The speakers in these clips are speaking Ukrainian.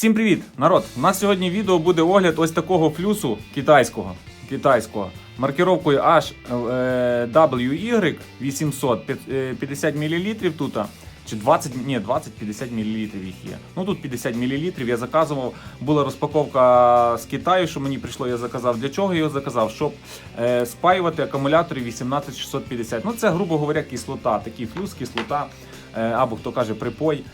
Всім привіт, народ! У нас сьогодні відео буде огляд ось такого флюсу китайського. китайського. Маркировкою HWY 800 п'ят- е, 50 мл тут. Чи 20, ні, 20-50 мл їх є. Ну тут 50 мл я заказував. Була розпаковка з Китаю, що мені прийшло, я заказав. Для чого я його заказав? Щоб е, спаювати акумулятори 18650. Ну це, грубо говоря, кислота. Такий флюс, кислота, е, або хто каже припой.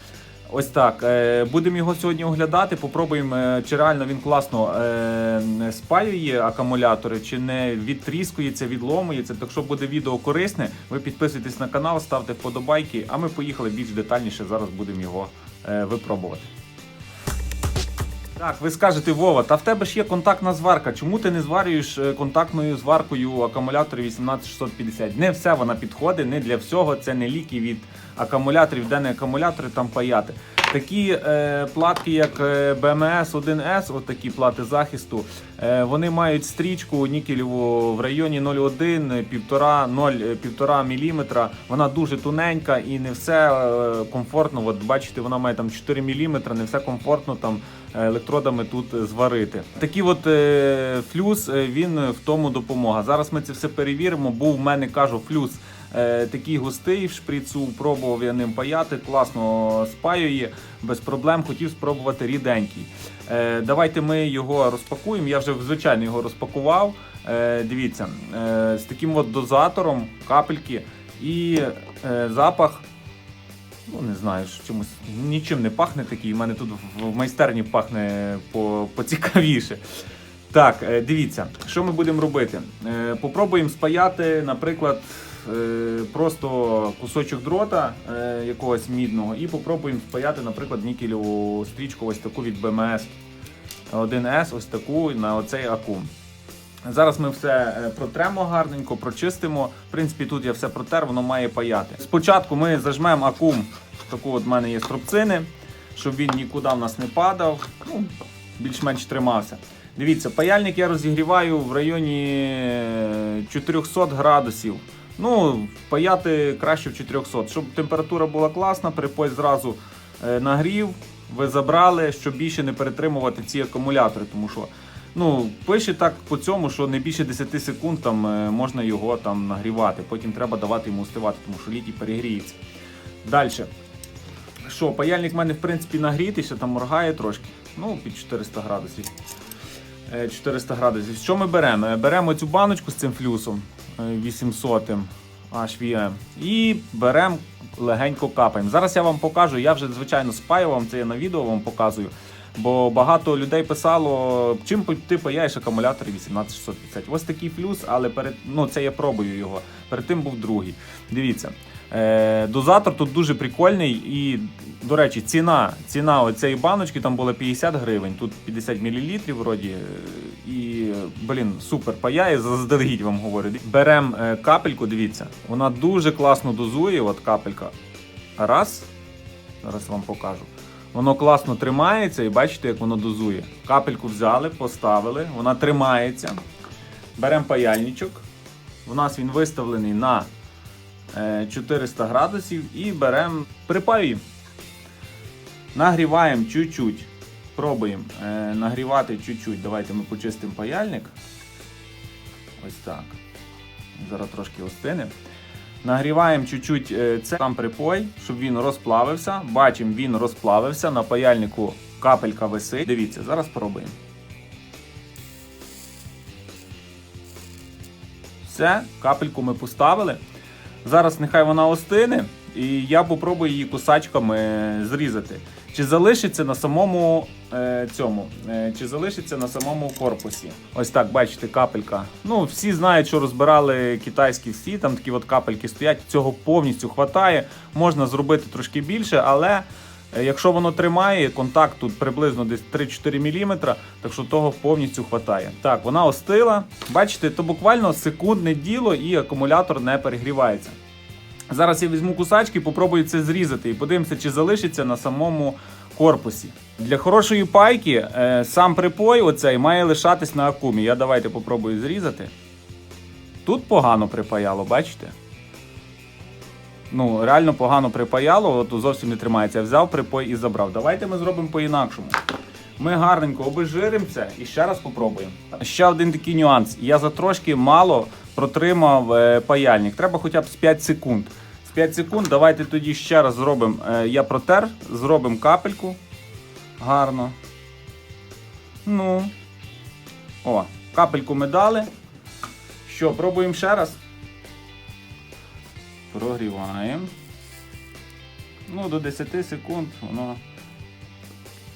Ось так. Е, Будемо його сьогодні оглядати. Попробуємо, е, чи реально він класно спалює спаює акумулятори, чи не відтріскується, відломується. Так що буде відео корисне. Ви підписуйтесь на канал, ставте вподобайки, а ми поїхали більш детальніше. Зараз будемо його е, випробувати. Так, ви скажете, Вова, та в тебе ж є контактна зварка. Чому ти не зварюєш е, контактною зваркою акумулятори 18650? Не все вона підходить, не для всього. Це не ліки від акумуляторів, де не акумулятори там паяти. Такі е, платки, як е, BMS 1S, от такі плати захисту, е, вони мають стрічку нікелеву в районі 0,1, 1,5 1,5 мм. Вона дуже тоненька і не все е, комфортно. От бачите, вона має там 4 мм, не все комфортно там е, електродами тут е, зварити. Такий от е, флюс е, він в тому допомога. Зараз ми це все перевіримо. Був в мене кажу флюс. е, Такий густий в шприцу, пробував я ним паяти, класно спаює, без проблем. Хотів спробувати ріденький. Е, Давайте ми його розпакуємо. Я вже звичайно його розпакував. Е, Дивіться, е, з таким от дозатором капельки і е, запах Ну, не знаю, чомусь нічим не пахне такий. У мене тут в- майстерні пахне по, поцікавіше. Так, е, дивіться, що ми будемо робити? Е, Попробуємо спаяти, наприклад, е, просто кусочок дрота якогось мідного, і попробуємо спаяти, наприклад, нікелеву стрічку, ось таку від BMS 1S, ось таку на оцей акум. Зараз ми все е, протремо гарненько, прочистимо. В принципі, тут я все протер, воно має паяти. Спочатку ми зажмемо акум, таку от в мене є стропцини, щоб він нікуди в нас не падав, ну, більш-менш тримався. Дивіться, паяльник я розігріваю в районі е, 400 градусів. Ну, паяти краще в 400, щоб температура була класна, припой зразу е, нагрів, ви забрали, щоб більше не перетримувати ці акумулятори, тому що Ну, пише так по цьому, що не більше 10 секунд там е, можна його там нагрівати. Потім треба давати йому остивати, тому що літій перегріється. Далі. Що, паяльник в мене в принципі нагрітий, ще там моргає трошки. Ну, під 400 градусів. Е, 400 градусів. Що ми беремо? Е, Беремо цю баночку з цим флюсом е, 800 HVM і беремо легенько капаємо. Зараз я вам покажу, я вже звичайно спаював, це я на відео вам показую. Бо багато людей писало, чим ти паяєш акумулятор 18650. Ось такий плюс, але перед ну це я пробую його. Перед тим був другий. Дивіться, е, дозатор тут дуже прикольний і, до речі, ціна ціна оцієї баночки там була 50 гривень, тут 50 мл вроді. е, І, блін, супер паяє, заздалегідь вам говорю. Беремо е, капельку, дивіться, вона дуже класно дозує, от капелька. Раз, зараз вам покажу. Воно класно тримається і бачите, як воно дозує. Капельку взяли, поставили, вона тримається. Беремо паяльничок. У нас він виставлений на е, 400 градусів і беремо припаюємо. Нагріваємо чуть-чуть. Пробуємо е, нагрівати чуть-чуть. Давайте ми почистимо паяльник. Ось так. Зараз трошки остине. Нагріваємо чуть-чуть е, це сам припой, щоб він розплавився. Бачимо, він розплавився. На паяльнику капелька висить. Дивіться, зараз пробуємо. Все, капельку ми поставили. Зараз нехай вона остине, і я попробую її кусачками зрізати. Чи залишиться на самому е, цьому, е, чи залишиться на самому корпусі. Ось так, бачите, капелька. Ну, всі знають, що розбирали китайські всі, там такі от капельки стоять. Цього повністю хватає. Можна зробити трошки більше, але е, якщо воно тримає, контакт тут приблизно десь 3-4 мм, так що того повністю хватає. Так, вона остила. Бачите, то буквально секундне діло і акумулятор не перегрівається. Зараз я візьму кусачки, попробую це зрізати і подивимося, чи залишиться на самому корпусі. Для хорошої пайки е, сам припой оцей має лишатись на акумі. Я давайте попробую зрізати. Тут погано припаяло, бачите? Ну, реально погано припаяло, от зовсім не тримається. Я взяв припой і забрав. Давайте ми зробимо по-інакшому. Ми гарненько обезжиримо це і ще раз попробуємо. Ще один такий нюанс. Я за трошки мало протримав е, паяльник. Треба хоча б з 5 секунд. З 5 секунд давайте тоді ще раз зробимо. е, я протер, зробимо капельку. Гарно. Ну. О, капельку ми дали. Що, пробуємо ще раз. Прогріваємо. Ну, до 10 секунд воно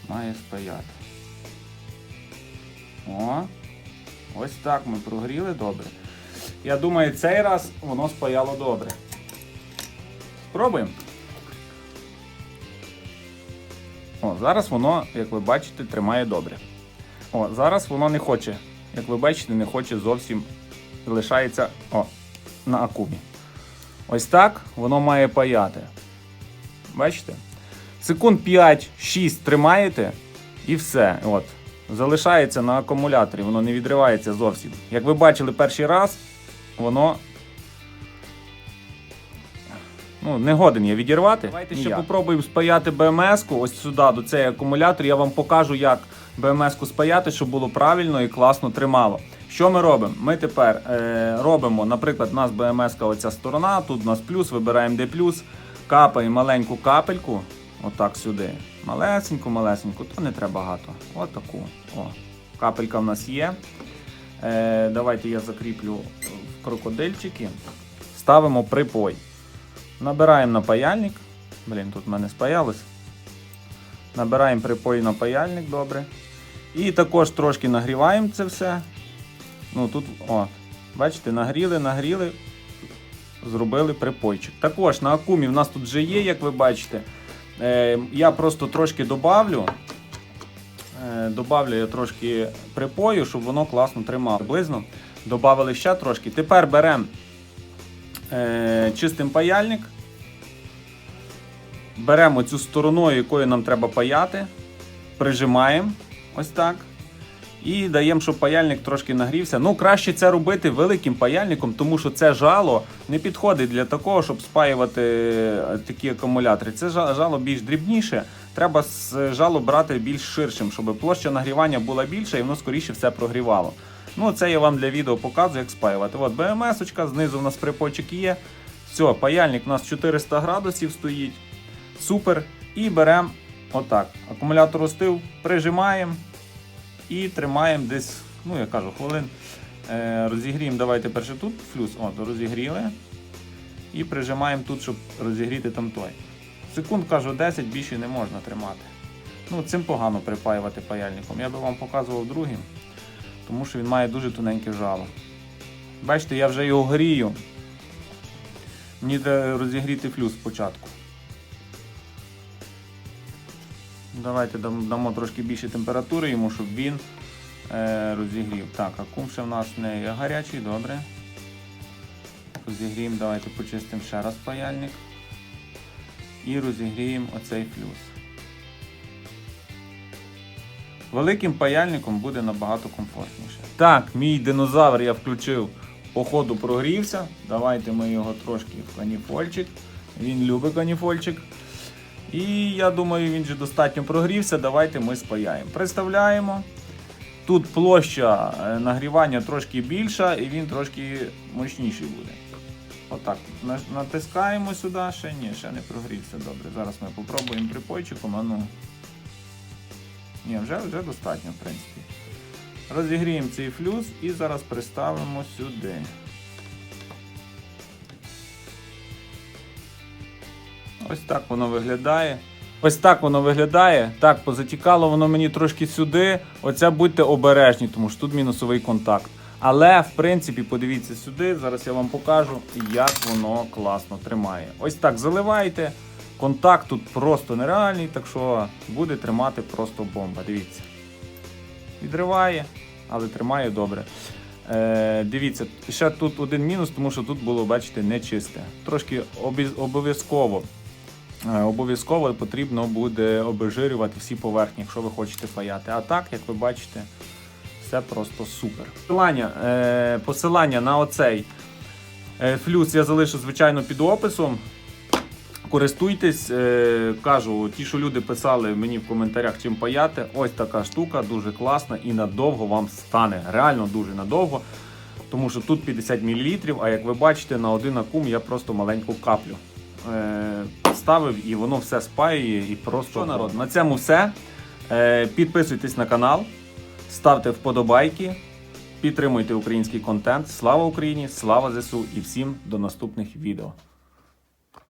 має спаяти. О, ось так ми прогріли добре. Я думаю, цей раз воно спаяло добре. Спробуємо. Зараз воно, як ви бачите, тримає добре. О, зараз воно не хоче. Як ви бачите, не хоче зовсім лишається о, на акумі. Ось так воно має паяти. Бачите? Секунд 5-6 тримаєте і все. От. Залишається на акумуляторі, воно не відривається зовсім. Як ви бачили перший раз, воно ну, не годен я відірвати. Давайте ще Ніяк. попробуємо спаяти БМС-ку ось сюди, до цей акумулятор. Я вам покажу, як БМС-ку спаяти, щоб було правильно і класно тримало. Що ми робимо? Ми тепер е, робимо, наприклад, у нас БМС-ка оця сторона, тут у нас плюс, вибираємо де плюс, капаємо маленьку капельку, отак сюди. Малесеньку, малесеньку, то не треба багато. От таку. О, капелька в нас є. Е, давайте я закріплю крокодильчики. Ставимо припой. Набираємо на паяльник. Блін, тут в мене спаялось. Набираємо припой на паяльник, добре. І також трошки нагріваємо це все. Ну тут, о, бачите, нагріли, нагріли, зробили припойчик. Також на акумі в нас тут вже є, як ви бачите. Е, я просто трошки добавлю. Е, добавлю я трошки припою, щоб воно класно тримало. Приблизно. Добавили ще трошки. Тепер беремо е, чистим паяльник. Беремо цю сторону, якою нам треба паяти, прижимаємо ось так. І даємо, щоб паяльник трошки нагрівся. Ну, краще це робити великим паяльником, тому що це жало не підходить для такого, щоб спаювати е, такі акумулятори. Це жало більш дрібніше. Треба з жало брати більш ширшим, щоб площа нагрівання була більша і воно скоріше все прогрівало. Ну, це я вам для відео показую, як спаювати. От БМС-очка, знизу у нас припойчик є. Все, паяльник у нас 400 градусів стоїть. Супер. І беремо отак. Акумулятор остив, прижимаємо і тримаємо десь, ну я кажу, хвилин. Е, розігріємо, давайте перше тут флюс. От, розігріли. І прижимаємо тут, щоб розігріти там той. Секунд кажу 10 більше не можна тримати. Ну, цим погано припаювати паяльником. Я би вам показував другим, тому що він має дуже тоненьке жало. Бачите, я вже його грію. Мені треба розігріти флюс спочатку. Давайте дамо трошки більше температури йому, щоб він е, розігрів. Так, акум ще в нас не гарячий, добре. Розігріємо, давайте почистимо ще раз паяльник. І розігріємо оцей флюс. Великим паяльником буде набагато комфортніше. Так, мій динозавр я включив, по ходу прогрівся. Давайте ми його трошки в каніфольчик. Він любить каніфольчик. І я думаю, він же достатньо прогрівся. Давайте ми спаяємо. Представляємо. Тут площа е, нагрівання трошки більша і він трошки мощніший буде. Отак. Натискаємо сюди, ще ні, ще не прогрівся добре. Зараз ми попробуємо припойчиком, а ну. Ні, вже, вже достатньо, в принципі. Розігріємо цей флюс і зараз приставимо сюди. Ось так воно виглядає. Ось так воно виглядає. Так, позатікало воно мені трошки сюди. Оце будьте обережні, тому що тут мінусовий контакт. Але, в принципі, подивіться сюди. Зараз я вам покажу, як воно класно тримає. Ось так заливаєте. Контакт тут просто нереальний, так що буде тримати просто бомба. Дивіться. Відриває, але тримає добре. Е, дивіться, ще тут один мінус, тому що тут було, бачите, нечисте. Трошки обов'язково. Е, Обов'язково потрібно буде обезжирювати всі поверхні, якщо ви хочете паяти. А так, як ви бачите, все просто супер. Посилання, е, посилання на оцей е, флюс я залишу, звичайно, під описом. Користуйтесь, е, кажу, ті, що люди писали мені в коментарях, чим паяти. Ось така штука, дуже класна і надовго вам стане. Реально дуже надовго. Тому що тут 50 мл, а як ви бачите, на один акум я просто маленьку каплю е, ставив і воно все спаює і просто Що, народ? На цьому все. Е, підписуйтесь на канал, ставте вподобайки, підтримуйте український контент. Слава Україні! Слава ЗСУ і всім до наступних відео.